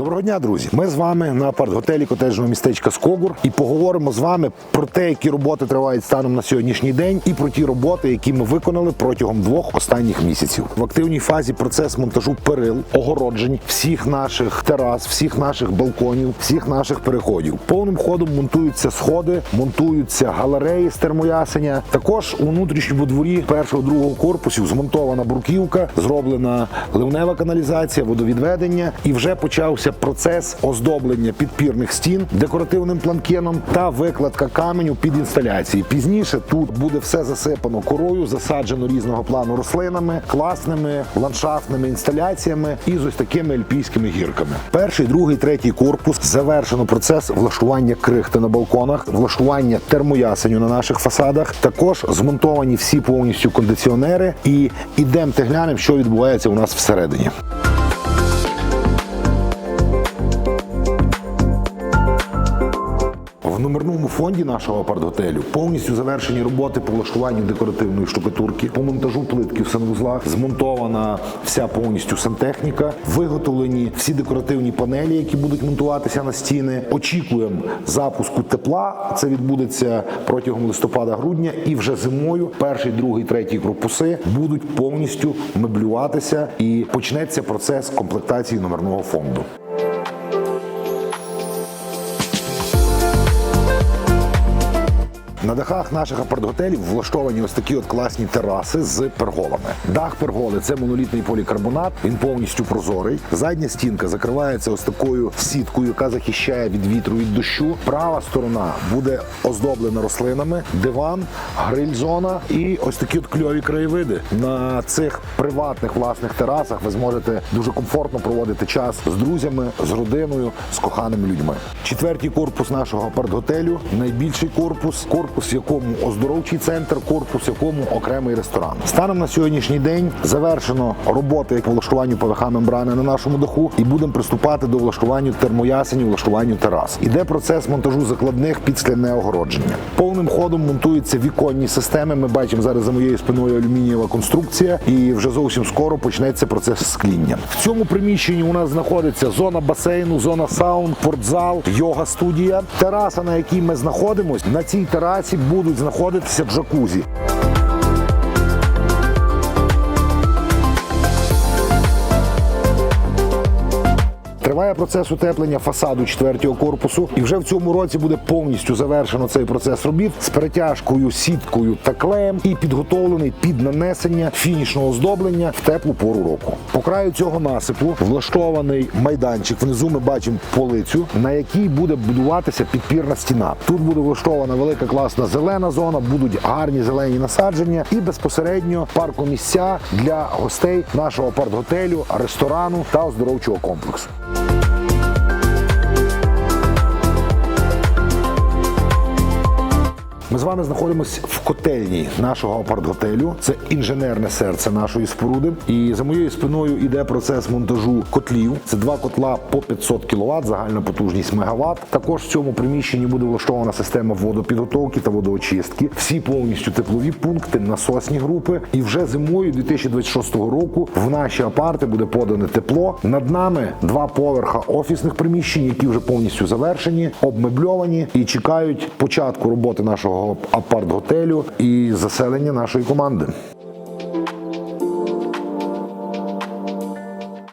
дня, друзі. Ми з вами на апарт-готелі котеджного містечка Скогур і поговоримо з вами про те, які роботи тривають станом на сьогоднішній день, і про ті роботи, які ми виконали протягом двох останніх місяців. В активній фазі процес монтажу перил, огороджень, всіх наших терас, всіх наших балконів, всіх наших переходів. Повним ходом монтуються сходи, монтуються галереї з термоясеня. Також у внутрішньому дворі першого другого корпусів змонтована бруківка, зроблена ливнева каналізація, водовідведення, і вже почався процес оздоблення підпірних стін декоративним планкеном та викладка каменю під інсталяції. Пізніше тут буде все засипано корою, засаджено різного плану рослинами, класними ландшафтними інсталяціями і з ось такими альпійськими гірками. Перший, другий, третій корпус завершено процес влаштування крихти на балконах, влаштування термоясеню на наших фасадах. Також змонтовані всі повністю кондиціонери. І ідемте глянемо, що відбувається у нас всередині. В номерному фонді нашого апарт-готелю повністю завершені роботи по влаштуванню декоративної штукатурки, по монтажу плитки в санвузлах, змонтована вся повністю сантехніка, виготовлені всі декоративні панелі, які будуть монтуватися на стіни. Очікуємо запуску тепла. Це відбудеться протягом листопада-грудня, і вже зимою перший, другий, третій корпуси будуть повністю меблюватися і почнеться процес комплектації номерного фонду. На дахах наших апарт-готелів влаштовані ось такі от класні тераси з перголами. Дах перголи це монолітний полікарбонат. Він повністю прозорий. Задня стінка закривається ось такою сіткою, яка захищає від вітру від дощу. Права сторона буде оздоблена рослинами, диван, гриль-зона і ось такі от кльові краєвиди. На цих приватних власних терасах ви зможете дуже комфортно проводити час з друзями, з родиною, з коханими людьми. Четвертий корпус нашого апарт-готелю найбільший корпус, корпус, в якому оздоровчий центр, корпус, в якому окремий ресторан. Станом на сьогоднішній день завершено роботи по влаштуванню ПВХ мембрани на нашому даху, і будемо приступати до влаштування термоясенів, влаштуванню терас. Іде процес монтажу закладних під скляне огородження. Повним ходом монтуються віконні системи. Ми бачимо зараз за моєю спиною алюмінієва конструкція, і вже зовсім скоро почнеться процес скління. В цьому приміщенні у нас знаходиться зона басейну, зона саун, спортзал, йога студія. Тераса, на якій ми знаходимося, на цій терасі будуть знаходитися джакузі. Триває процес утеплення фасаду четвертого корпусу, і вже в цьому році буде повністю завершено цей процес робіт з перетяжкою, сіткою та клеєм і підготовлений під нанесення фінішного оздоблення в теплу пору року. По краю цього насипу влаштований майданчик. Внизу ми бачимо полицю, на якій буде будуватися підпірна стіна. Тут буде влаштована велика класна зелена зона, будуть гарні зелені насадження і безпосередньо паркомісця для гостей нашого апарт-готелю, ресторану та оздоровчого комплексу. Ми з вами знаходимося в котельні нашого апарт-готелю. Це інженерне серце нашої споруди. І за моєю спиною йде процес монтажу котлів. Це два котла по 500 кВт, загальна потужність мегаватт. Також в цьому приміщенні буде влаштована система водопідготовки та водоочистки. Всі повністю теплові пункти, насосні групи. І вже зимою 2026 року в наші апарти буде подане тепло. Над нами два поверха офісних приміщень, які вже повністю завершені, обмебльовані і чекають початку роботи нашого апарт-готелю і заселення нашої команди.